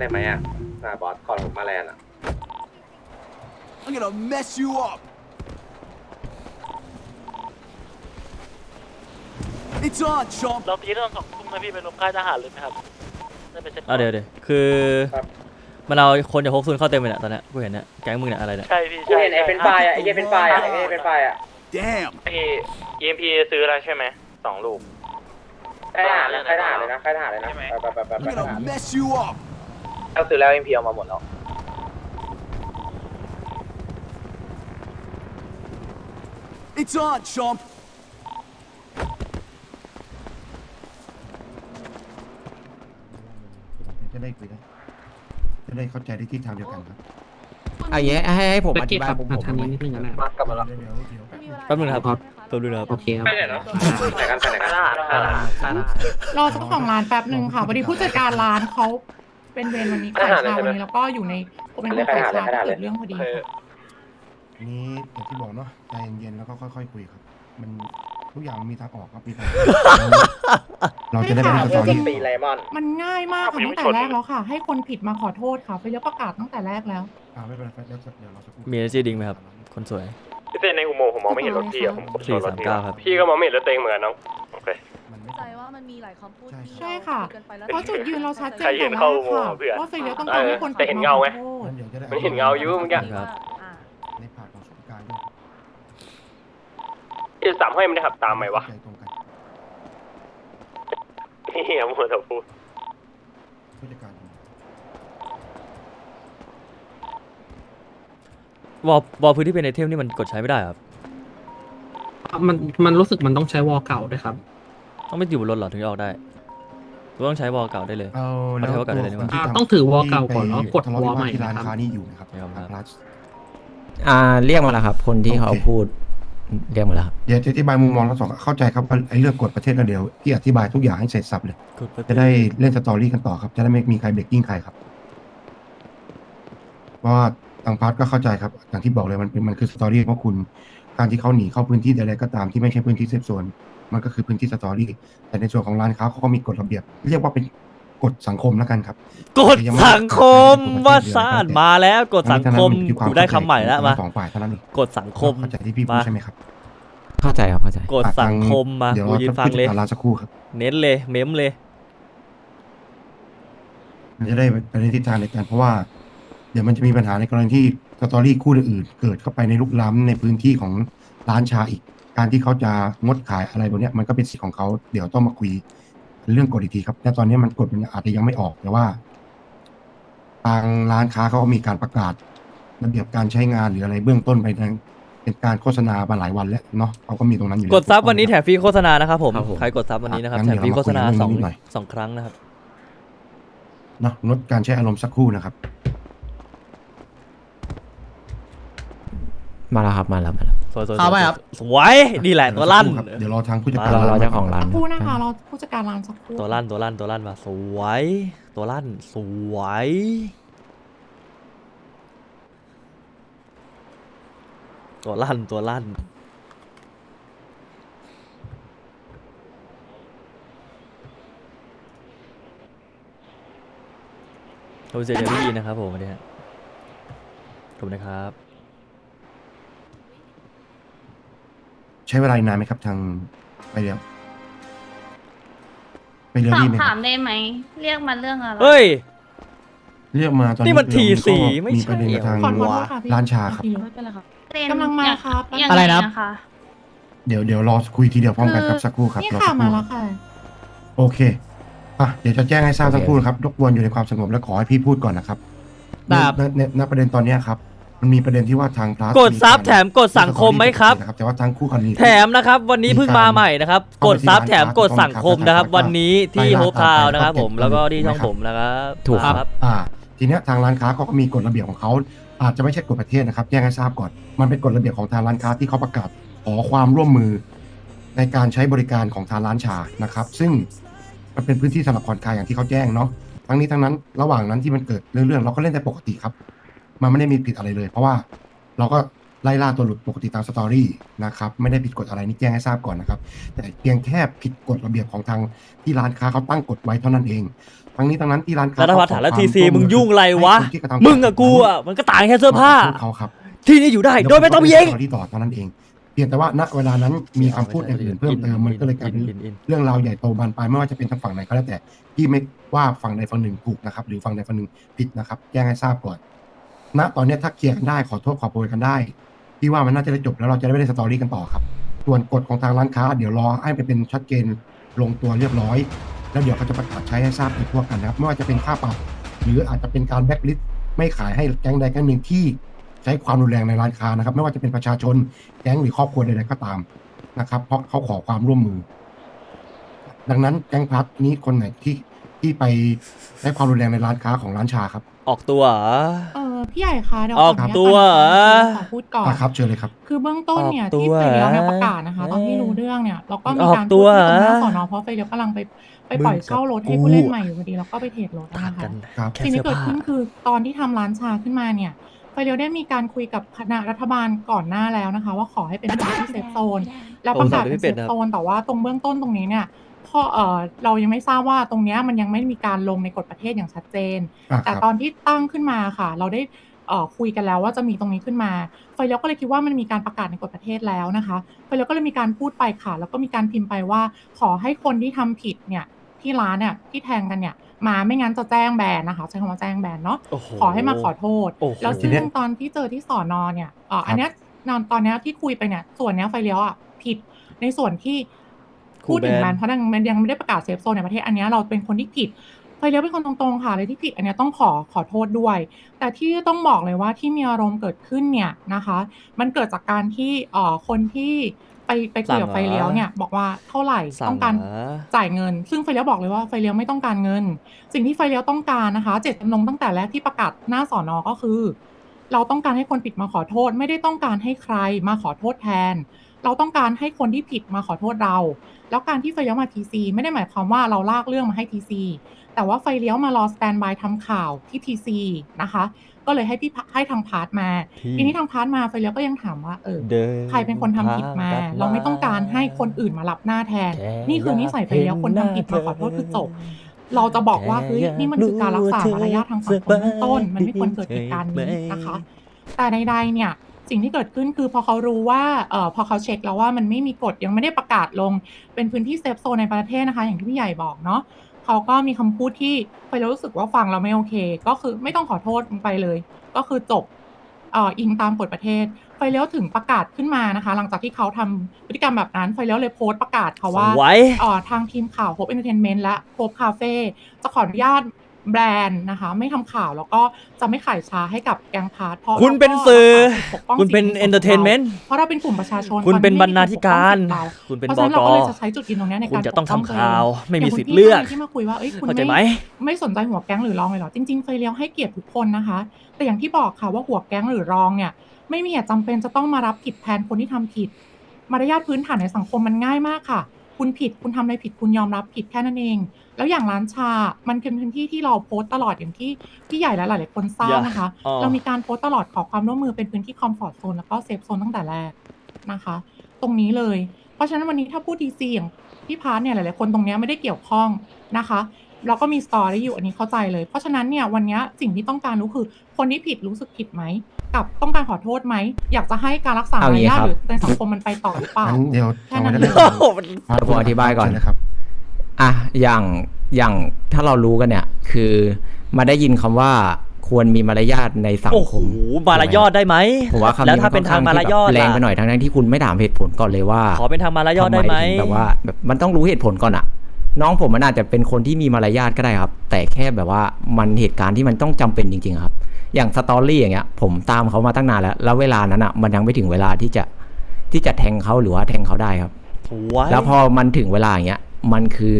ได้ไหมอะน่าบอสก่อนผมมาแลนด์อะ I'm gonna mess you up. It's on, chump. เราตีตอนสองทุ่มนะพี่ไปลงค่ายทหารเลยไหมครับได้ไปเซ็ตอะเดี๋ยวเดี๋ยวคือครับ มันเอาคนจากฮกซุนเข้าเต็มเลยเนี่ยตอนเนี้ยกูเห็นเนี่ยแก๊งมึงเนี่ยอะไรเนี่ยใช่พี่กูใช่เห็นไอ้เป็นไฟอะไอ้เหี้ยเป็นไฟอะไอ้เหี้ยเป็นไฟอะ Damn. พี่ EMP ซื้อแล้วใช่ไหมสองลูก ค่ายทหารนะค่ายทหารเลยนะค่ายทหารเลยนะใช่ไหมไปไปไปไป I'm ไปทหาร gonna mess you up. ถ้าซื้อแล้ว EMP เอามาหมดแล้ว It's on, chump. จะได้คุยได้จะได้เข้าใจได้ที่ทางเดียวกันครับอันนี้ให้ให้ผมแบ็อกเก็ธิตบายครับผมมาผมทางนี้นิดนึงก็ได้มากลับมาแล้วเดี๋ยวเดี๋ยวเดี๋ยวแป๊บนึงนะครับแป๊บนึงนะครับโอเคครับไปไหนเนาะไหนกันไปไหนกันรอเจ้าของร้านแป๊บหนึ่งค่ะพอดีผู้จัดการร้านเขา เป็นเวรวันนี้ขายชาวันนี้แล้วก็อยู่ในผมเป็นคนขายชาที่เกิดเรื่องพอดีค่ะนี่อย่างที่บอกเนาะใจเย็นๆแล้วก็ค่อยๆคุยครับ มันทุกอย่างมันมีทางออกครับมีทางเราจะได้ไม่ต้องสตอรี่ตีไลมอน มันง่ายมากค่ะตั้งแต่แรกแล้วค่ะ ให้คนผิดมาขอโทษค่ะไปเรียกประกาศตั้งแต่แรกแล้วอ่าไม่เป็นไรครับเดี๋ยวเดี๋ยวเราสักครู่มี energy drink ไหมครับ คนสวยพี่เต้ในอุโมงค์ผมมองไม่เห็นรถพี่อะผมกดชนรถพี่439ครับ พี่ก็มองไม่เห็นรถตัวเองเหมือนกันน้อง หลายคำพูดที่ใช่ค่ะเกินไปแล้วเพราะจุดยืนเราชัดเจนใครเห็แต่นแรเข้ากค่ะเพื่อนว่าไฟเลี้ยวต้องการให้คนแต่ผิดเห็นมาเงาไหมขอโทษงั้นเดี๋ยวจะได้มันเห็นเงาอยู่เมื่อกี้ ครับ อ่าในผ่านของสุขการด้วยเอสามห้อยไม่ได้ขับตามไหมวะใจตรงกันเฮียมัวแต่พูดผู้จัดการผมวอลวอลพื้นที่เป็นไอเทมนี่มันกดใช้ไม่ได้ครับ มันมันรู้สึกมันต้องใช้วอลเก่าด้วยครับ ต้องไม่อยู่บนรถเหรอถึงจะออกได้หรือว่าต้องใช้วอลเก่าได้เลย เอาเอาแล้วเทปก่อนเลยดีกว่าคนที่อ่าทำต้องถือวอลเก่าก่อนแล้วกดทะเลาะวอลวิใหม่วาทที่ร้านนะครับ ค้านี่อยู่นะครับครับทาง plus อ่าเรียกมาแล้วครับ คนที่เขาโอเค พูดเรียกมาแล้วครับ เดี๋ยวจะอธิบายมุมมองทั้งสองเข้าใจครับว่าไอ้เรื่องกฎประเทศกันเดียวที่อธิบายทุกอย่างให้เสร็จสับเลยกดไปจะได้เล่นสตอรี่กันต่อครับจะได้ไม่มีใครเบรกกิ้งใครครับเพราะว่าทางพาร์ทก็เข้าใจครับอย่างที่บอกเลยมันเป็นมันคือสตอรี่ของคุณ การที่เขาหนีเข้าพื้นที่ใดๆก็ตามที่ไม่ใช่พื้นที่เซฟโซน มันก็คือพื้นที่สตอรี่แต่ในส่วนของร้านค้าเขาก็มีกฎระเบียบ เรียกว่าเป็นกฎสังคมแล้วกันครับกดสังคมว่าซ่านมาแล้วกดสังคมทั้นี้กูได้คำใหม่แล้วของมาทั้งสองฝ่ายเท่านั้นเองกดสังคมเข้าใจที่พี่พูดมาใช่ไหมครับเข้าใจครับเข้าใจกดสังคมมาเดี๋ยวกูเรายืนจะฟัพูงดเลยถึงร้านสักครู่ครับ เน้นเลยเม้มเลยมันจะได้ไปในทิศทางเดียวกันเพราะว่า เดี๋ยวมันจะมีปัญหาในกรณีที่สตอรี่คู่อื่นๆเกิดเข้าไปในลุกล้ำในพื้นที่ของร้านชาอีก การที่เขาจะงดขายอะไรพวกเนี้ยมันก็เป็นสิทธิ์ของเขาเดี๋ยวต้องมาคุยเรื่องกฎอีกทีครับแต่ตอนนี้มันกฎมันอาจจะยังไม่ออกแต่ว่า ทางร้านค้าเขาก็มีการประกาศระเบียบการใช้งานหรืออะไรเบื้องต้นไปทางเป็นการโฆษณามาหลายวันแล้วเนาะเขาก็มีตรงนั้นอยู่แล้วกดซับวันนี้แถมฟรีโฆษณานะครับผมครับผม ใครกดซับวันนี้นะครับงั้นแถมฟรีโฆษณาเดี๋ยวสเราองมาคุยเรื่องนี้หน่อยสองครั้งนะครับ เนาะลดการใช้อารมณ์สักครู่นะครับ มาแล้วครับมาแล้วมาแล้วสวยสวยเข้าไปครับ สวยนี่แหละตัวลั่นครับเดี๋ยวรอทางผู้จัดมการรอรอเจ้าของร้านพูดนะคะเราผู้จัดการร้านสักครู่ตัวลั่นตัวลั่นตัวลั่นมาสวย ตัวลั่นสวยตัวลั่นตัวลั่นขอบคุณเสียใจพี่นะครับผมวันนี้ฮะขอบคุณนะครับ ใช้เวลาอีกนานไหมครับ ทางไปเรียวไปเรียวสอดีบไหมคถารับมได้ไหม เรียกมาเรื่องอะไร เฮ้ย เรียกมาตอนนี่มันเราทีสี่ก็ไม่ใช่ ประเด็นกับทางขอโทษค่ะพี่ ร้านชาครับ ไม่เป็นไรครับกำลังมาครับยังอะไรงนะคะเดี๋ยวเดี๋ยวรอคุยทีเดียวพร้อมกันครับสักครู่ครับนี่รอค่ะสักคมารู่แล้วค่ะ โอเคอะเดี๋ยวจะแจ้งให้ทราบสักครู่นะครับรบกวนอยู่ในความสงบและขอให้พี่พูดก่อนนะครับครับ ณณณประเด็นตอนเนี้ยครับ มันมีประเด็นที่ว่าทางพลัสกดซับแถมกดสังคมไหมครับ นะครับแต่ว่าทางคู่กรณี แถมนะครับ วันนี้เพิ่งมาใหม่นะครับ กดซับแถมกดสังคมนะครับ วันนี้ที่โฮปทาวน์นะครับ ผมแล้วก็ที่ช่องผมนะครับถูกครับครับ อ่า ทีเนี้ยทางร้านค้าเขาก็มีกฎระเบียบของเขาอาจจะไม่ใช่กฎประเทศนะครับแจ้งให้ทราบก่อนมันเป็นกฎระเบียบของทางร้านค้าที่เขาประกาศขอความร่วมมือ ในการใช้บริการของทางร้านชานะครับ ซึ่งมันเป็นพื้นที่สำหรับผ่อนคลายอย่างที่เขาแจ้งเนาะทั้งนี้ทั้งนั้นระหว่างนั้นที่มันเกิดเรื่องๆเราก็เล่นแต่ปกติครับ มันไม่ได้มีผิดอะไรเลย เพราะว่าเราก็ไล่ล่าตัวหลุดปกติตามสตอรี่นะครับไม่ได้ผิดกฎอะไรนี่แจ้งให้ทราบก่อนนะครับ แต่เพียงแค่ผิดกฎระเบียบของทางที่ร้านค้าเขาตั้งกฎไว้เท่านั้นเองเพราะทั้งนี้ทั้งนั้นที่ร้านค้าแล้วถ้าพัดถามแล้วทีซีขอความึงยุ่งอะไรวะให้คนที่กระทำมึงกับกูอะมันก็ต่างแค่เสื้อผ้าขโทษเขาครับที่นี่อยู่ได้โดยไม่ต้องมีเองที่ต่อเท่านั้นเองเพียงแต่ว่าณเวลานั้นมีคำพูดอย่างอื่นเพิ่มเติมมันก็เลยกลายเป็นเรื่องราวใหญ่โตบานปลายไม่ว่าจะเป็นทางฝั่งไหนก็แล้วแต่ที่ไม่ว่าฝั่งใดฝั่งหนึ่งถูกนะครับหรือฝั่งใดฝั่งหนึ่งผิดนะครับแจ้งให้ทราบก่อน ณตอนเนี้ยถ้าเคลียร์กันได้ขอโทษขอโพยกันได้พี่ว่ามันน่าจะได้จบแล้วเราจะได้ไม่ได้สตอรี่กันต่อครับ ส่วนกฎของทางร้านค้า เดี๋ยวรอให้ไปเป็นชัดเจนลงตัวเรียบร้อย แล้วเดี๋ยวเขาจะประกาศใช้ให้ทราบโดยทั่วกันนะครับไม่ว่าจะเป็นค่าปรับหรืออาจจะเป็นการแบ็กลิสต์ไม่ขายให้แก๊งใดแก๊งหนึ่งที่ใช้ความรุนแรงในร้านค้านะครับ ไม่ว่าจะเป็นประชาชนแก๊งหรือครอบครัวใดๆก็ตามนะครับ เพราะเขาขอความร่วมมือ ดังนั้นแก๊งพัทนี้คนไหนที่ที่ไปใช้ความรุนแรงในร้านค้าของร้านชาครับ ออกตัวเหรอ เออ พี่ใหญ่คะเดี๋ยวออกขนุญาตัวเหรอขอพูดก่อน อะครับเชิญเลยครับ คือเบื้องต้นเนี่ยออกตัวที่ไฟเลี้ยวเนี่ยเหรอประกาศนะคะ ตอนที่รู้เรื่องเนี่ยเราก็มีออกการตัพูวดที่ตรงหเหรน้าอสอนอเพราะไฟเลี้ยวกำลังไปไปปล่อยมึงกับเช่ารถให้กูผู้เล่นใหม่อยู่พอดีแล้วก็ไปเทรดรถต่างนะคะกันครับ แค่สิ่งเสื้ที่อเกิดผ้า ขึ้นคือตอนที่ทำร้านชาขึ้นมาเนี่ยไฟเลี้ยวได้มีการคุยกับคณะรัฐบาลก่อนหน้าแล้วนะคะ ว่าขอให้เป็นพื้นที่เซฟโซน แล้วประกาศเป็นเซฟโซนแต่ว่าตรงเบื้องต้นตรงนี้เนี่ย พอเออเรายังไม่ทราบว่าตรงเนี้ยมันยังไม่มีการลงในกฎประเทศอย่างชัดเจน อะแต่ครับตอนที่ตั้งขึ้นมาค่ะ เราได้เอ่อคุยกันแล้วว่าจะมีตรงนี้ขึ้นมาไฟเลี้ยวก็เลยคิดว่ามันมีการประกาศในกฎประเทศแล้วนะคะไฟเลี้ยวก็เลยมีการพูดไปค่ะ แล้วก็มีการพิมพ์ไปว่า ขอให้คนที่ทำผิดเนี่ยที่ร้านเนี่ยที่แทงกันเนี่ยมาไม่งั้นจะแจ้งแบนนะคะใช้คำว่าแจ้งแบนเนาะ โอ้โห ขอให้มาขอโทษ โอ้โห แล้วซึ่งทีเนี้ย ตอนที่เจอที่สอนอเนี่ยเอ่ออันเนี้ยนอนตอนเนี้ยที่คุยไปเนี่ยส่วนเนี้ยไฟเลี้ยวอะผิดในส่วนที่ พูดถึงแบนเพราะยังมันยังไม่ได้ประกาศเซฟโซนในประเทศอันเนี้ยเราเป็นคนที่ผิดไฟเลี้ยวเป็นคนตรงๆค่ะเลยที่ผิดอันเนี้ยต้องขอขอโทษด้วย แต่ที่ต้องบอกเลยว่าที่มีอารมณ์เกิดขึ้นเนี่ยนะคะ มันเกิดจากการที่เอ่อคนที่ไปไปคุยกับสั่งเหรอไฟเลี้ยวเนี่ยบอกว่าเท่าไหร่สั่ต้องงการเหรอจ่ายเงิน ซึ่งไฟเลี้ยวบอกเลยว่าไฟเลี้ยวไม่ต้องการเงิน สิ่งที่ไฟเลี้ยวต้องการนะคะ เจตจำนงตั้งแต่แรกที่ประกาศหน้าสอนอก็คือ เราต้องการให้คนผิดมาขอโทษ ไม่ได้ต้องการให้ใครมาขอโทษแทน เราต้องการให้คนที่ผิดมาขอโทษเรา แล้วการที่ไฟเลี้ยวมาทีซีไม่ได้หมายความว่าเราลากเรื่องมาให้ทีซีแต่ว่าไฟเลี้ยวมารอสแตนบายทำข่าวที่ทีซีนะคะ ก็เลยให้พี่พะให้ทางพาร์ทมา ทีนี้ทางพาร์ทมาไฟเลี้ยวก็ยังถามว่าเออเดินใครเป็นคนทำผิดมาพกลับเราไม่ต้องการให้คนอื่นมารับหน้าแทนแค่นี่คือนิสัยไปแล้วคนทำผิดมาขอโทษคือจบเราจะบอกว่าเฮ้ยนี่มันคือการรักษามารยาททางสังคมเบื้องต้น มันไม่ควรเกิดเหตุการณ์นี้นะคะ แต่ใดๆเนี่ย สิ่งที่เกิดขึ้นคือพอเขารู้ว่าเอ่อพอเขาเช็คแล้วว่ามันไม่มีกฎยังไม่ได้ประกาศลงเป็นพื้นที่เซฟโซนในประเทศนะคะ อย่างที่พี่ใหญ่บอกเนาะเขาก็มีคำพูดที่ไปแล้วรู้สึกว่าฟังเราไม่โอเค ก็คือไม่ต้องขอโทษไปเลย ก็คือจบเอ่ออิงตามกฎประเทศ ไฟเลี้ยวถึงประกาศขึ้นมานะคะ หลังจากที่เขาทำพฤติกรรมแบบนั้น ไฟเลี้ยวเลยโพสต์ประกาศค่ะว่าไว้เอ่อทางทีมข่าว Hope Entertainment และ Hope Cafe จะขออนุญาต แบรนด์นะคะ ไม่ทำข่าวแล้วก็จะไม่ขายชาให้กับแกงพาร์ทเพราะคุณเป็นราก็สื่อปกป้งคุณเป็นสิทธิเอนเตอร์เทนเมนต์ เพราะเราเป็นกลุ่มประชาชนคุณเป็นบรรณาธิการเคุณเป็นเพราะบฉะนั้นเรากก็เลยจะใช้จุดยืนตรงเนี้ยในคุการณจะต้องปทำกป้ข่าวตัวเองไม่มีย่างคุณสิทธิ์เลือกพี่ที่มาคุยว่าเอ้ยคุณเข้าใจไหม ไม่ ไม่สนใจหัวแก๊งหรือรองเลยเหรอ จริงๆไฟเลี้ยวให้เกียรติทุกคนนะคะ แต่อย่างที่บอกค่ะว่าหัวแก๊งหรือรองเนี่ย ไม่มีเหตุจำเป็นจะต้องมารับผิดแทนคนที่ทำผิด มารยาทพื้นฐานในสังคมมันง่ายมากค่ะ คุณผิดคุณทำอะไรผิดคุณยอมรับผิดแค่นั้นเอง แล้วอย่างร้านชา มันเป็นพื้นที่ที่เราโพสต์ตลอดอย่างที่พี่ใหญ่และหลายๆคนทราบนะคะ อย่าอ๋อ เรามีการโพสต์ตลอดขอความร่วมมือเป็นพื้นที่คอมฟอร์ทโซนแล้วก็เซฟโซนตั้งแต่แรกนะคะ ตรงนี้เลย เพราะฉะนั้นวันนี้ถ้าพูดดีซีอย่างพี่พาร์ทเนี่ยหลายๆคนตรงเนี้ยไม่ได้เกี่ยวข้องนะคะ เราก็มีสตอรี่อยู่อันนี้เข้าใจเลย เพราะฉะนั้นเนี่ยวันเนี้ยสิ่งที่ต้องการรู้คือคนที่ผิดรู้สึกผิดไหม กับต้องการขอโทษไหม อยากจะให้การรักษาเอามารงี้ยาทครับ หรือในสังคมมันไปต่อหรือเปล่า งั้นเดี๋ยวแค่เอานั้ไว้นได้เองเลยโอ้โหมันครับผมอธิบายก่อนเชิญเลยครับ อะอย่างอย่างถ้าเรารู้กันเนี่ย คือมาได้ยินคำว่าควรมีมารยาทในสังโอ้คโหม มารยอดได้ไหมผมว่าคำแล้วนี้ถ้าเป็นทางมารยอดแรงไปล่ะหน่อยทั้งๆที่คุณไม่ถามเหตุผลก่อนเลยว่าขอเป็นทางมารยอดได้ไหม ทำถึงแบบว่าแบบมันต้องรู้เหตุผลก่อนอะ น้องผมมันอาจจะเป็นคนที่มีมารยาทก็ได้ครับ แต่แค่แบบว่ามันเหตุการณ์ที่มันต้องจำเป็นจริง ๆ ครับ อย่างสตอรี่อย่างเงี้ย ผมตามเขามาตั้งนานแล้ว แล้วเวลานั้นอะมันยังไม่ถึงเวลาที่จะที่จะแทงเขาหรือว่าแทงเขาได้ครับไว้แล้วพอมันถึงเวลาอย่างเงี้ย มันคือ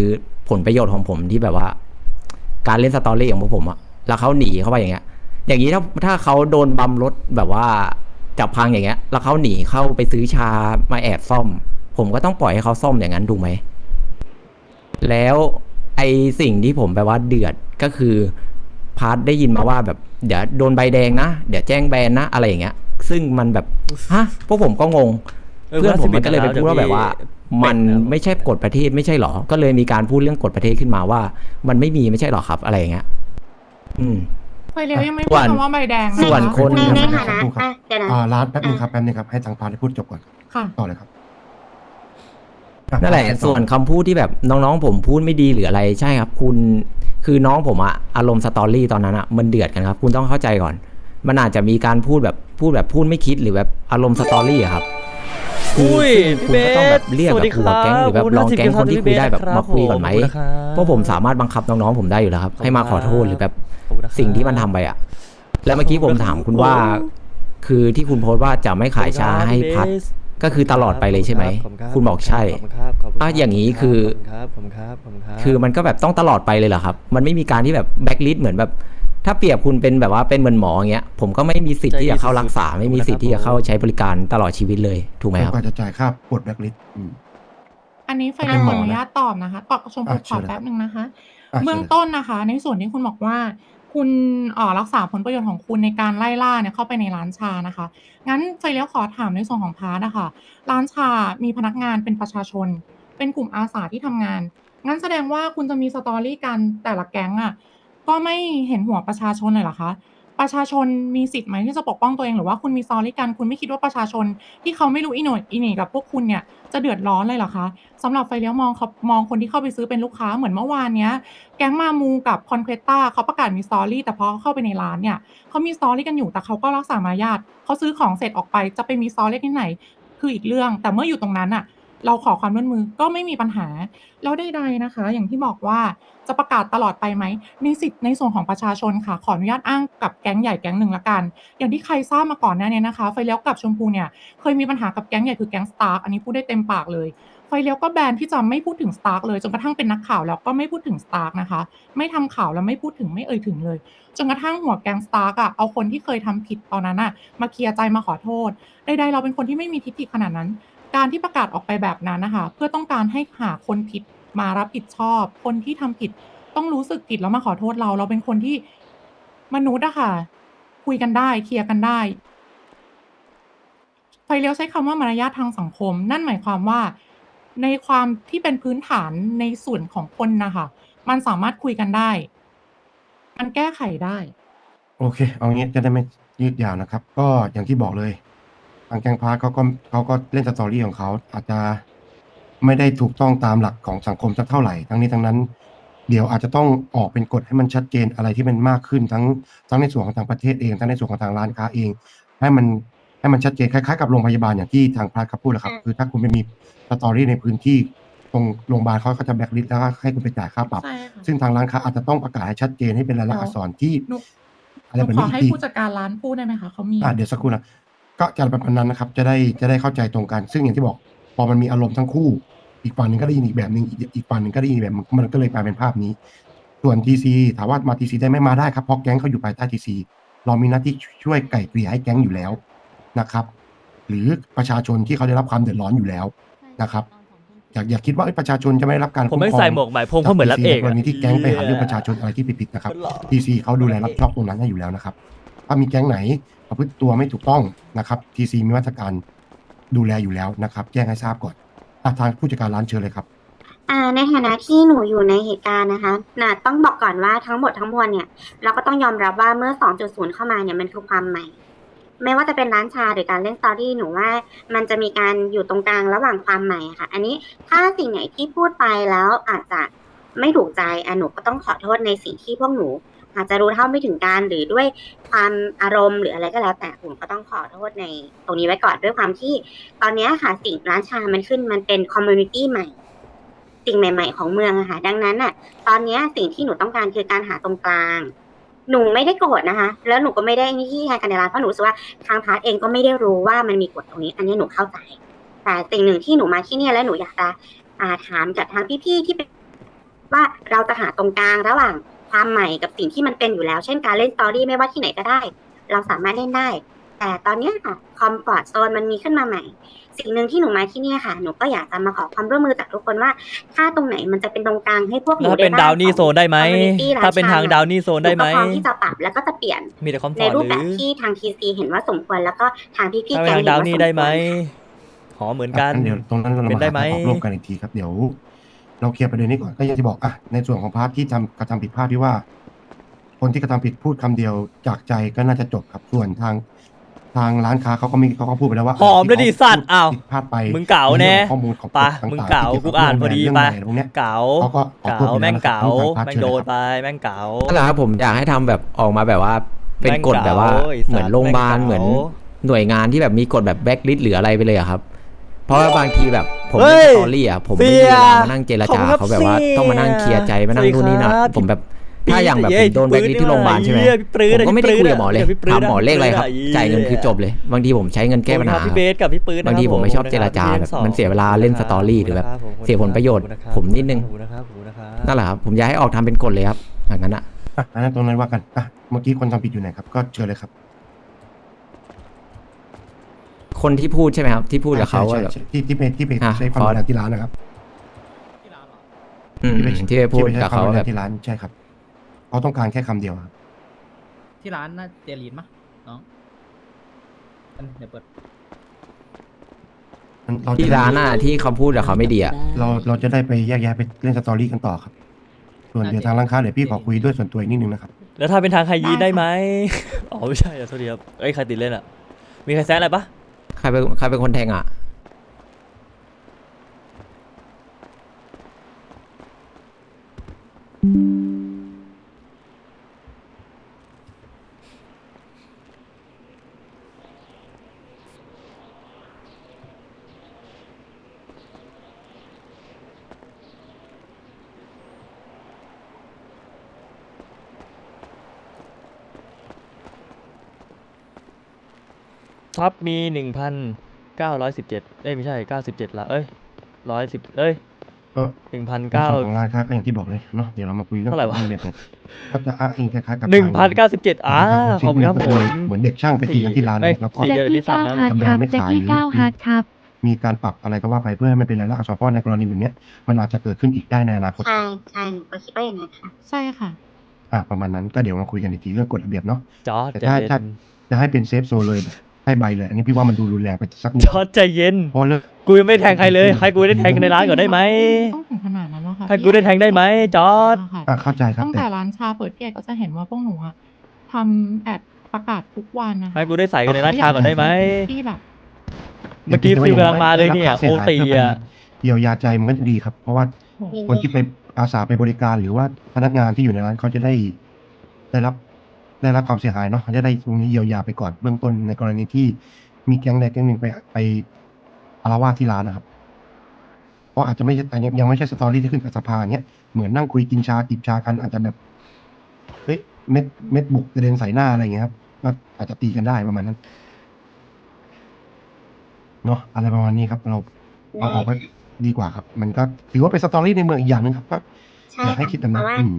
ผลประโยชน์ของผมที่แบบว่า การเล่นสตอรี่ของพวกผมอะแล้วเขาหนีเข้าไปอย่างเงี้ย อย่างนี้ถ้าถ้าเขาโดนบัมรถแบบว่าจับพังอย่างเงี้ย แล้วเขาหนีเข้าไปซื้อชามาแอบซ่อม ผมก็ต้องปล่อยให้เขาซ่อมอย่างนั้นถูกไหม แล้วไอสิ่งที่ผมแบบว่าเดือดก็คือพาร์ทได้ยินมาว่าแบบเดี๋ยวโดนใบแดงนะ เดี๋ยวแจ้งแบนนะ อะไรอย่างเงี้ย ซึ่งมันแบบฮะพวกผมก็งงเออเพื่อนผมมันก็เลย51ไปพูดว่าแบบว่า มันเป็ดนะครับไม่ใช่กฎประเทศไม่ใช่หรอ ก็เลยมีการพูดเรื่องกฎประเทศขึ้นมาว่า มันไม่มีไม่ใช่หรอครับอะไรอย่างเงี้ย อืมไฟเลี้ยวยังไม่ส่พูดวนคำว่าใบแดงนะส่วนคนในในในในฐานะอะเดี๋ยวนะอ่าร้านแป๊บนึงครับแป๊บนึงครับให้ทางพาได้พูดจบก่อนค่ะต่อเลยครับ นั่นแหละ ส่วนคำพูดที่แบบน้องๆ ผมพูดไม่ดีหรืออะไรใช่ครับ คุณคือน้องผมอะอารมณ์สตอรี่ตอนนั้นอะมันเดือดกันครับ คุณต้องเข้าใจก่อน มันอาจจะมีการพูดแบบพูดแบบพูดไม่คิดหรือแบบอารมณ์สตอรี่อะครับคืออุ้ยคุณก็ต้องแบบเรียกสวัแบสดีบหัวแก๊งหรือแบบครับลองแก๊งคนที่คุยได้แบบขอบคุณมาคุยก่อนไหมขอบคุณนะครับเพราะผมสามารถบังคับน้องๆผมได้อยู่แล้วครับ ให้มาขอโทษหรือแบบขอบคุณนะครับสิ่งที่มันทำไปอะแล้วเมื่อกี้ผมถามคุณว่า คือที่คุณโพสต์ว่าจะไม่ขายชาให้พัด ก็คือตลอดไปเลยใช่ไหมขบณรับคุณบอกใช่ขอบคุณครับขอบคุณครับอะอย่างนี้คือขบณรับขอบคุณครับขอบคุณครับคือมันก็แบบต้องตลอดไปเลยเหรอครับ มันไม่มีการที่แบบแบ็กลิสเหมือนแบบ ถ้าเปรียบคุณเป็นแบบว่าเป็นเหมือนหมออย่างเงี้ยผมก็ไม่มีสิทธิ์ที่จะเข้ารักษา ไม่มีสิทธิ์ที่จะเข้าใช้บริการตลอดชีวิตเลยถูกไหมจนครับกว่าจะจ่ายค่าปลดแบล็คลิสต์อืมอันนี้ไฟเป็เลี้ยนวหมขอออนุนะญาตตอบนะคะตอบชมพูอะขเชิอญเลยแป๊บหนึ่งนะคะอะเบื้องเชิญเลยต้นนะคะ ในส่วนที่คุณบอกว่า คุณ เอ่อ รักษาผลประโยชน์ของคุณในการไล่ล่าเนี่ยเข้าไปในร้านชานะคะ งั้นไฟเลี้ยวขอถามในส่วนของพาร์ทนะคะร้านชามีพนักงานเป็นประชาชน เป็นกลุ่มอาสาที่ทำงาน งั้นแสดงว่าคุณจะมีสตอรี่กันแต่ละแก๊งอะก็ไม่เห็นหัวประชาชนเลยเหรอคะ ประชาชนมีสิทธิ์ไหมที่จะปกป้องตัวเองหรือว่าคุณมีสตอรี่กันคุณไม่คิดว่าประชาชนที่เขาไม่รู้อีโหน่อีเน่กับพวกคุณเนี่ยจะเดือดร้อนเลยเหรอคะสำหรับไฟเลี้ยวมองเขามองคนที่เข้าไปซื้อเป็นลูกค้าเหมือนเมื่อวานเนี้ยแก๊งมามูกับคอนเควต้าเขาประกาศมีสตอรี่แต่พอเข้าไปในร้านเนี่ยเขามีสตอรี่กันอยู่แต่เขาก็รักษามารยาทเขาซื้อของเสร็จออกไปจะไปมีสตอรี่ที่ไหน คืออีกเรื่อง แต่เมื่ออยู่ตรงนั้นอะ เราขอความร่วมมือก็ไม่มีปัญหา แล้วใดๆนะคะ อย่างที่บอกว่าจะประกาศตลอดไปไหมในสิทธิ์ในส่วนของประชาชนค่ะ ขออนุญาตอ้างกับแก๊งใหญ่แก๊งหนึ่งละกัน อย่างที่ใครทราบมาก่อนหน้านี้นะคะ ไฟเลี้ยวกับชมพูเนี่ยเคยมีปัญหากับแก๊งใหญ่คือแก๊งสตาร์อันนี้พูดได้เต็มปากเลยไฟเลี้ยวก็แบนที่จะไม่พูดถึงสตาร์เลยจนกระทั่งเป็นนักข่าวแล้วก็ไม่พูดถึงสตาร์นะคะ ไม่ทำข่าวแล้วไม่พูดถึงไม่เอ่ยถึงเลยจนกระทั่งหัวแก๊งสตาร์อะเอาคนที่เคยทำผิดตอนนั้นอะมาเคลียร์ใจมาขอโทษใดๆเราเป็นคนที่ไม่มีทิฐิขนาดนั้น การที่ประกาศออกไปแบบนั้นนะคะ เพื่อต้องการให้หาคนผิดมารับผิดชอบ คนที่ทำผิดต้องรู้สึกผิดแล้วมาขอโทษเรา เราเป็นคนที่มนุษย์อะค่ะ คุยกันได้เคลียร์กันได้ไฟเลี้ยวใช้คำว่ามารยาททางสังคม นั่นหมายความว่า ในความที่เป็นพื้นฐานในส่วนของคนนะคะมันสามารถคุยกันได้ มันแก้ไขได้ โอเค เอางี้จะได้ไม่ยืดยาวนะครับ ก็อย่างที่บอกเลย ทางแกงพาร์ทเขาก็เขาก็เล่นสตอรี่ของเขาอาจจะไม่ได้ถูกต้องตามหลักของสังคมสักเท่าไหร่ ทั้งนี้ทั้งนั้น เดี๋ยวอาจจะต้องออกเป็นกฎให้มันชัดเจนอะไรที่มันมากขึ้นทั้งทั้งในส่วนของทางประเทศเอง ทั้งในส่วนของทางร้านค้าเอง ให้มันให้มันชัดเจนคล้ายๆกับโรงพยาบาลอย่างที่ทางพาร์ทเขาพูดแหละครับ คือถ้าคุณไม่มีสตอรี่ในพื้นที่ตรงโรงพยาบาลเขาก็จะแบล็คลิสต์แล้วก็ให้คุณไปจ่ายค่าปรับ ใช่ค่ะซึ่งทางร้านค้าอาจจะต้องประกาศให้ชัดเจนให้เป็นรายลักษณ์อักษรที่หนูอะไรหนูแบบขนี้ออีกให้ทีผู้จัดการร้านพูดได้ไหมคะเขามี อะเดี๋ยวสักครู่นะ ก็จะประมาณนั้นนะครับ จะได้จะได้เข้าใจตรงกัน ซึ่งอย่างที่บอกพอมันมีอารมณ์ทั้งคู่ อีกฝั่งหนึ่งก็ได้ยินอีกแบบหนึ่งอีกอีกฝั่งหนึ่งก็ได้ยินอีกแบบมันก็เลยกลายเป็นภาพนี้ ส่วนทีซีถามว่ามาทีซีได้ไหม่มาได้ครับเพราะแก๊งเขาอยู่ภายใต้ทีซีเรามีหน้าที่ช่วยไก่เกลี่ยให้แก๊งอยู่แล้วนะครับ หรือประชาชนที่เขาได้รับความเดือดร้อนอยู่แล้วนะครับอยากอยากคิดว่าเอ้ยประชาชนจะไม่ได้รับการผมไม่คุ้ครองใส่หมวกไหมพงเขาเหมือนรับเอกจาก TC ในกรณีที่แก๊งไปหาเรื่องประชาชนอะไรที่ผิดๆนะครับทีซีเขาดูแลรับผิดชอบตรงนั้นให้อยู่แล้วนะครับ ถ้ามีแก๊งไหนประพฤติตัวไม่ถูกต้องนะครับทีซีมีมาตรการดูแลอยู่แล้วนะครับ แจ้งให้ทราบก่อนอะทางผู้จัดการร้านเชิญเลยครับ อ่าในฐานะที่หนูอยู่ในเหตุการณ์นะคะนะต้องบอกก่อนว่าทั้งหมดทั้งมวลเนี่ย เราก็ต้องยอมรับว่าเมื่อ 2.0 เข้ามาเนี่ยมันคือความใหม่ ไม่ว่าจะเป็นร้านชาหรือการเล่นสตอรี่หนูว่า มันจะมีการอยู่ตรงกลางระหว่างความใหม่ค่ะ อันนี้ถ้าสิ่งไหนที่พูดไปแล้วอาจจะไม่ถูกใจอะหนูก็ต้องขอโทษในสิ่งที่พวกหนู อาจจะรู้เท่าไม่ถึงการหรือด้วยความอารมณ์หรืออะไรก็แล้ว แต่ผมก็ต้องขอโทษในตรงนี้ไว้ก่อนด้วยความที่ ตอนนี้ค่ะสิ่งร้านชามันขึ้นมันเป็นคอมมูนิตี้ใหม่ สิ่งใหม่ ๆ ของเมืองอะค่ะ ดังนั้นน่ะตอนนี้สิ่งที่หนูต้องการคือการหาตรงกลางหนูไม่ได้โกรธนะคะ แล้วหนูก็ไม่ได้นี่ที่แทนกันในร้านเพราะหนูรู้สึกว่าทางพาร์ทเองก็ไม่ได้รู้ว่ามันมีกฎตรงนี้ อันนี้หนูเข้าใจ แต่สิ่งหนึ่งที่หนูมาที่นี่แล้วหนูอยากจะถามกับทางพี่ๆที่เป็นว่าเราจะหาตรงกลางระหว่าง ความใหม่กับสิ่งที่มันเป็นอยู่แล้ว เช่นการเล่นสตอรี่ไม่ว่าที่ไหนก็ได้ เราสามารถเล่นได้ แต่ตอนเนี้ยค่ะคอมฟอร์ตโซนมันมีขึ้นมาใหม่ สิ่งหนึ่งที่หนูมาที่เนี่ยค่ะ หนูก็อยากจะมาขอความร่วมมือจากทุกคนว่า ถ้าตรงไหนมันจะเป็นตรงกลางให้พวกหนูแล้วถ้าเป็นบ้ดาวนี่โซนได้ไหม community ร้ถ้าเป็นทางชดาวนี่โซนได้ไหมนูก็พร้อมที่จะปรับแล้วก็จะเปลี่ยนมีแต่คอมฟในอร์ตรูปหแบรืบอที่ทางทีซีเห็นว่าสมควรแล้วก็ทางพี่พี่ถ้าๆเป็นแกงทางเห็นดาวว่าสมควรนี่ได้ไหมหอมเหมือนกันอะงั้เดี๋ยวตรงนั้นเราเป็มานได้หาไหมทางออกร่วมกันอีกทีครับเดี๋ยว เราเคลียร์ประเด็นนี้ก่อนก็อย่างที่บอกอะในส่วนของพาร์ทที่ทำกระทำผิดพลาดที่ว่า คนที่กระทำผิดพูดคำเดียวจากใจก็น่าจะจบครับส่วนทาง ทางร้านค้าเขาก็มีเขาก็พูดไปแล้วว่าหอมเลยดิสัตว์อ้าวผิดพลาดไปมึงเก๋าแน่ข้อมูลของปะต่างๆมึงเก๋าที่กูยวบอ่านพอดีเรื่องปะใหม่ตรงเนี้ย เก๋าเขาก็ขอเก๋าโทษไปแม่งแล้วนะครับเก๋าต้องการแม่งเชิญโดเลยนครับไปแม่งเก๋า นั่นแหละครับผมอยากให้ทำแบบออกมาแบบว่าเป็นกฎแบบว่าแม่งเก๋าไอ้สัตว์เหมือนโรงพยาบาลแม่งเก๋าเหมือนหน่วยงานที่แบบมีกฎแบบแบ็กลิสหรืออะไรไปเลยอะครับ เพราะว่าบางทีแบบผมเฮ้เล่นยสตอรี่อะผมไม่มีเสีเวยลามานั่งเจรขอบจาคุณครับเขาแบบว่าเสียต้องมานั่งเคลียร์ใจมานั่งสวัสดีนู่นนี่นั่นครับ ผมแบบพี่ถ้าอย่างแบบเย้ผมโดนแบ็กลิสที่โรงพยาบาลใช่ไหมเย้พี่ปลื้ดผมก็ไม่ได้พี่ปลื้คุยดกับหมอเลยพี่ปลื้ดถามหมอเลขอะไรครับพี่ปลื้ดจ่ายเงินคือจบเลย บางทีผมใช้เงินแก้ปัญหาขอบคุณครับพี่เบสกับพี่ปื้ดบางทีผมไม่ชอบเจรจาแบบมันเสียเวลาเล่นสตอรี่หรือแบบเสียผลประโยชน์ ผมนิดนึงขอบคุณนะครับขอบคุณนะครับนั่นแหละครับผมอยากให้ออกทำเป็นกฎเลยครับอย่างนั้นอะ อะอันนั้นตรงนั้นว่ากันอะเมื่อกี้คนทำผิดอยู่ไหนครับ ก็เชิญเลยครับ คนที่พูดใช่ไหมครับ ที่พูดกับเขาใช่ว่าใช่แบบใช่ที่ที่ไปที่ไปอะใช้ความฟอรุส นแรงที่ร้านนะครับอืมที่ไปพูดที่ไปใช้กับความเขารุนแรแบบงที่ร้านใช่ครับเขาต้องการแค่คำเดียวครับที่ร้านน่าเจลีนมะน้องอันเดี๋ยวเปิด มันเราจะที่ร้านน่ะที่เขาพูดกับเขาไม่ดีอะ เราเราจะได้ไปแยกแยะไปเล่นสตอรี่กันต่อครับ ส่วนเดี๋ยวทางร้านค้าเดี๋ยวพี่ขอคุยด้วยส่วนตัวอีกนิดนึงนะครับ แล้วถ้าเป็นทางใครยีนได้ไหม อ๋อไม่ใช่อะโทษทีครับเอ้ยใครติดเล่นอะ มีใครแซะอะไรปะ ใครเป็นใครเป็นคนแทงอะ ท็อปมีหนึ่งพันเก้าร้อยสิบเจ็ดเอ้ยไม่ใช่เก้าสิบเจ็ดละเอ้ยร้อยสิบเอ้ยก็ หนึ่งพันในเก้าส่วนของร้านค้าก็อย่างที่บอกเลยเนาะเดี๋ยวเรามาคุยเรื่องเท่าไหร่วะ เรื่องก็จะอ้างอิงคล้ายๆกับหนึ่งพันเก้าสิบเจ็ดอ่าขอบคุณครับก็ผม เหมือนเด็กช่างไปตีกันที่ร้านเอ้ย แล้วก็สี่เดือนที่สามนะกำแพงไม่ขายหรือมีการปรับอะไรก็ว่าไปเพื่อให้มันเป็นรายละอักษรเพราะในกรณีแบบเนี้ยมันอาจจะเกิดขึ้นอีกได้ในอนาคตใช่ใช่หนูก็คิดว่าอย่างนั้นค่ะ ใช่ค่ะ อะประมาณนั้นก็เดี๋ยวมาคุยกันอีกทีเรื่องกฎระเบียบเนาะ จอร์ดแต่ใจถ้าเย็ถ้า นจะให้เป็นเซฟโซนเลย ให้ใบเลย อันนี้พี่ว่ามันดูรุนแรงไปสักนิดจอร์ดใจเย็น เพราะเลิกกูยังไม่แทงใครเลย ให้กูได้แทงในร้านก่อนได้ไหมต้องถึงขนาดนั้นแล้วค่ะให้กูได้แทงได้ไหมจอร์ดค่ะอะเข้าใจครับตั้งแต่แต่ร้านชาเปิดพี่เอกก็จะเห็นว่าพวกหนูอะทำแอดประกาศทุกวันนะคะให้กูได้ใส่กันในร้านชาก่อนได้ไหม ที่แบบ เมื่อกี้ฟิลกำลังมาเลยเนี่ยโอตีอะ เยียวยาใจมันก็จะดีครับ เพราะว่าคนที่ไปอาสาไปบริการหรือว่าพนักงานที่อยู่ในร้านเขาจะได้ได้รับ ได้รับความเสียหายเนาะเขาจะได้ตรงนี้เยียวยาไปก่อนเบื้องต้นในกรณีที่มีแก๊งใดแก๊งหนึ่งไปไปอารวาสที่ร้านนะครับเพราะอาจจะไม่ใช่แต่ยังยังไม่ใช่สตอรี่ที่ขึ้นกับสภาเนี้ยเหมือนนั่งคุยกินชาจิบชากันอาจจะแบบเฮ้ยเม็ดเม็ดบุกกระเด็นใส่หน้าอะไรอย่างเงี้ยครับก็อาจจะตีกันได้ประมาณนั้นเนาะอะไรประมาณนี้ครับเราเอาออกไปดีกว่าครับ มันก็ถือว่าเป็นสตอรี่ในเมืองอีกอย่างหนึ่งครับก็ใช่อยากให้ค่ะคิดแบบเพนั้นราะว่าอืม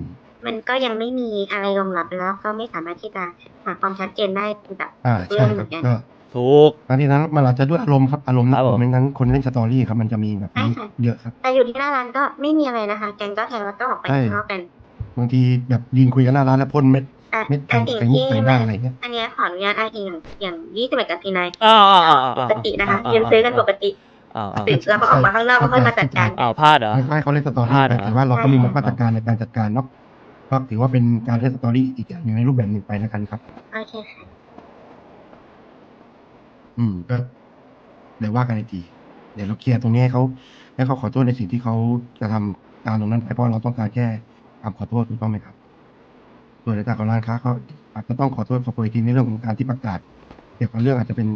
มันก็ยังไม่มีอะไรรองรับแล้วก็ไม่สามารถที่จะหาความชัดเจนได้แบบอ่าเรื่ใช่องเหคมืรัอบนกัน ก็ถูกบางทีนั้นมันอาจจะด้วยอารมณ์ครับอารมณ์คนะครับผมไม่งั้นคนเล่นสตอรี่ครับมันจะมีแบบนี้ใช่ค่ะ เยอะครับ แต่อยู่ที่หน้าร้านก็ไม่มีอะไรนะคะแกงก็แทงแล้วก็ออกไปใช่ ข้างนอกกันบางทีแบบยืนคุยกันหน้าร้านแล้วพ่นเม็ดอะเม็ดแทแต่งสิ่งใส่มุกที่ใส่หน้าอะไรเงี้ย อันเนี้ยขออนุญาตอ้างอิงอย่างอย่างยี่สิบเอ็ดกับทีนายอ้าวอ้าวอ้าวปอ้าวกตินะคะยืนซื้อกันปกติอ้าวอ้าวตื่นแล้วพอออกมาข้างนอกก็ค่อยมาจัดการ อ้าวพลาดเหรอไม่ไม่ให้เขาเล่นสตอพรี่ลาดไปเหรอแต่ว่าเราก็มีมาตรการในการจัดการเนาะ ก็ถือว่าเป็นการเล่นสตอรี่อีกอย่างหนึ่งในรูปแบบหนึ่งไปแล้วกันครับ โอเคค่ะอืมก็เดี๋ยวว่ากันอีกทีเดี๋ยวเราเคลียร์ตรงนี้ให้เขาให้เขาขอโทษในสิ่งที่เขาจะทำการตรงนั้นไปเพราะเราต้องการแค่คำขอโทษถูกต้องไหมครับ ส่วนในทางของร้านค้าเขาอาจจะต้องขอโทษขอโพยทีในเรื่องของการที่ประกาศเกี่ยวกับเรื่องอาจจะเป็น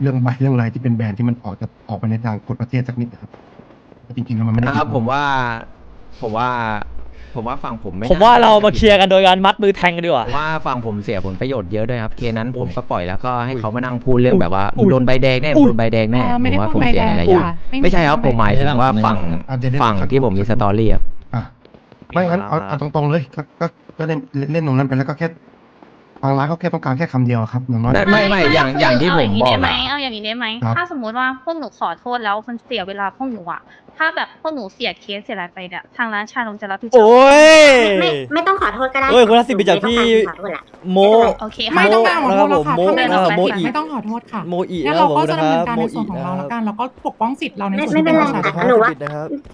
เรื่องใบเรื่องอะไรที่เป็นแบรนด์ที่มันออกจะออกไปในทางกฎประเทศสักนิดนะครับจริงๆแล้วมันไม่ได้ ครับผมว่า ผมว่า ผมว่าฝั่งผมไม่ผมว่าเรามาเคลียร์กันโดยการมัดมือแทงกันดีกว่า ผมว่าฝั่งผมเสียผลประโยชน์เยอะด้วยครับ เคสนั้นผมก็ปล่อยแล้วก็ให้เขามานั่งพูดเรื่องแบบว่าโดนใบแดงแน่โดนใบแดงแน่อ่าผไม่มได้ว่าพูผดมใบเสียแดงหลายๆอย่างค่ะไม่ใช่ครับผมหมายถึงว่าฝั่งอะเดี๋ยวเดี๋ยว ฝั่งที่ผมมีสตอรี่ครับ อะไม่งั้นเอาเอาตรงๆเลยก็ก็ก็เล่นเล่นตรงนั้นไปแล้วก็แค่ ทางร้านเขาแค่ต้องการแค่คำเดียวครับอย่างน้อย ไม่ไม่อย่างอย่างที่ผมบอกเาย่างนี้ได้ไหมอะ เอาอย่างนี้ได้ไหมครับถ้าสมมุติว่าพวกหนูขอโทษแล้วมันเสียเวลาพวกหนูอะถ้าแบบพวกหนูเสียเคสเสียอะไรไปเนี่ยทางร้านชานมจะรับผิดชอบโอ้ยไม่ไม่ต้องขอโทษก็ได้เฮ้ยคุณทักษิณไปจากพี่ ไม่ต้องการขอโทษละ โม โอเคไม่ค่ะต้องมาขอโทษแล้วค่ะโม ถ้าไม่นะครับทำโมแบบอีนี้ไม่ต้องขอโทษค่ะ โมอีงั้นนะเราผมก็จะนะคดำเนิรับนการโมในส่อีวนของนะเราคแล้รับวกัน แล้วก็ปกป้องสิทธิ์เราในส่วนไม่ที่ไม่เป็นเป็นประชาชนไรค่ะหนูว่า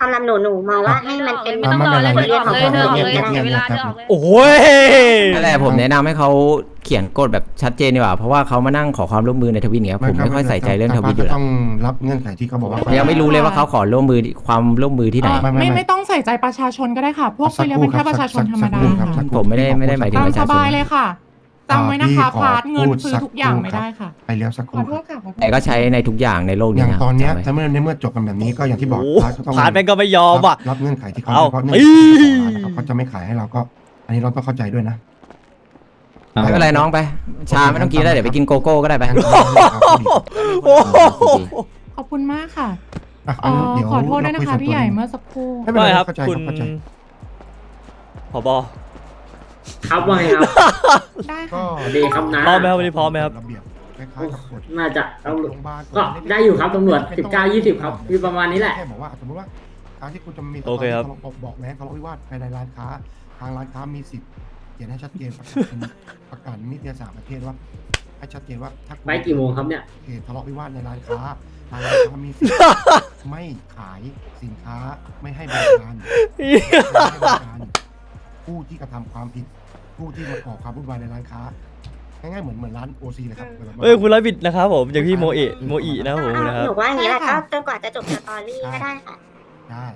สำหรับหนูหนูมองว่าให้มันเป็นไม่ต้องรอแล้วไม่เดินเป็นอไรอกเลยเดินออกเลยเงียบๆเสียเวลาเงีเดิยนบๆออกเลย โอ้ย นั่นแหละผมแนะนำให้เขาเขียนกฎแบบชัดเจนดีกว่า เพราะว่าเขามานั่งขอความร่วมมือในทวิตเนี้ยผมไม่ค่อยใส่ใจเรื่องทวิตอยู่ก็แล้วต้องรับเงื่อนไขที่เขาบอกว่าผมยังไม่รู้เลยว่าเขาขอร่วมมือความร่วมมือที่ไหนเอ่อไม่ไม่ไม่ไม่ไม่ต้องใส่ใจประชาชนก็ได้ค่ะ พวกไปเรียนเป็นแค่ประชาชนธรรมดาสักครู่ครับสัค่ะกครู่ผมไม่ได้ไม่ได้หมายถึง ตามประสชาชนบายเลยค่ะจำไว้นะคะพี่ขอพาร์ทเงินพูดซื้อสักทุกอย่างครู่ไม่ครับได้ค่ะไปแล้วสักคขอรู่โทษค่ะขอโทษแต่ก็ใช้ในทุกอย่างในโลกอนี้ย่างนะตอนเนี้ยจำไว้ ถ้าเมื่อในเมื่อจบกันแบบนี้ก็อย่างที่บอกโอ้พาร์ทก็ต้องผ่านแม่งก็ไม่ยอมว่ะรับรับเงื่อนไขที่เขาเอาเพราะเนื่องเอ้จากยเขาขอมานะครับเขาจะไม่ขายให้เราก็ อันนี้เราต้องเข้าใจด้วยนะ ไม่เป็นไรน้องไป ชาไม่ต้องกินแล้วเดี๋ยวไปกินโกโก้ก็ได้ไปงั้นก็ให้เขาพูดอีกโอ้โหขอบคุณมากค่ะอะเอ่อเดี๋ยวขอโทษด้วยนะเราคะยส่พี่ใหญ่ตัวเมื่อสักครู่ไม่เป็นไม่ไรครับเข้าใจคุณเข้าใจผบครับว่าไงครับได้ก็ค่ะดีครับนะพร้อมไหมครับวันนี้พร้อมไหมครับระเบียบคล้ายๆกับกฎน่าจะต้องโรงพยาบาลก็ได้อยู่ครับตำรวจ19 20ครับอยู่ประมาณนี้แหละแค่บอกว่าสมมติว่าการที่คุณจะมีโอเคครับบอกบอกแม้ทะเลาะวิวาทภายในร้านค้า ทางร้านค้ามีสิทธิ์ เขียนให้ชัดเจนประกาศเป็นประกาศนิตยสารประเทศว่าให้ชัดเจนว่าถ้าคุณไปกี่โมงครับเนี่ย เหตุทะเลาะวิวาทในร้านค้าทางร้านค้ามีสิทธิ์ไม่ขายสินค้าไม่ให้บริการไม่ให้บริการผู้ที่กระทำความผิด ผู้ที่มาก่อความวุ่นวายในร้านค้าง่ายๆเหมือนเหมือนร้านโอซีเลยครับเอ้ยคุณร้อยบิดนะครับผมอย่างพี่โมเอะโมอีนะครับผมอ่านะครับ หนูว่าอย่างนี้แหละได้ก็ค่ะจนกว่าจะจบสตอรี่ก็ได้ค่ะ ได้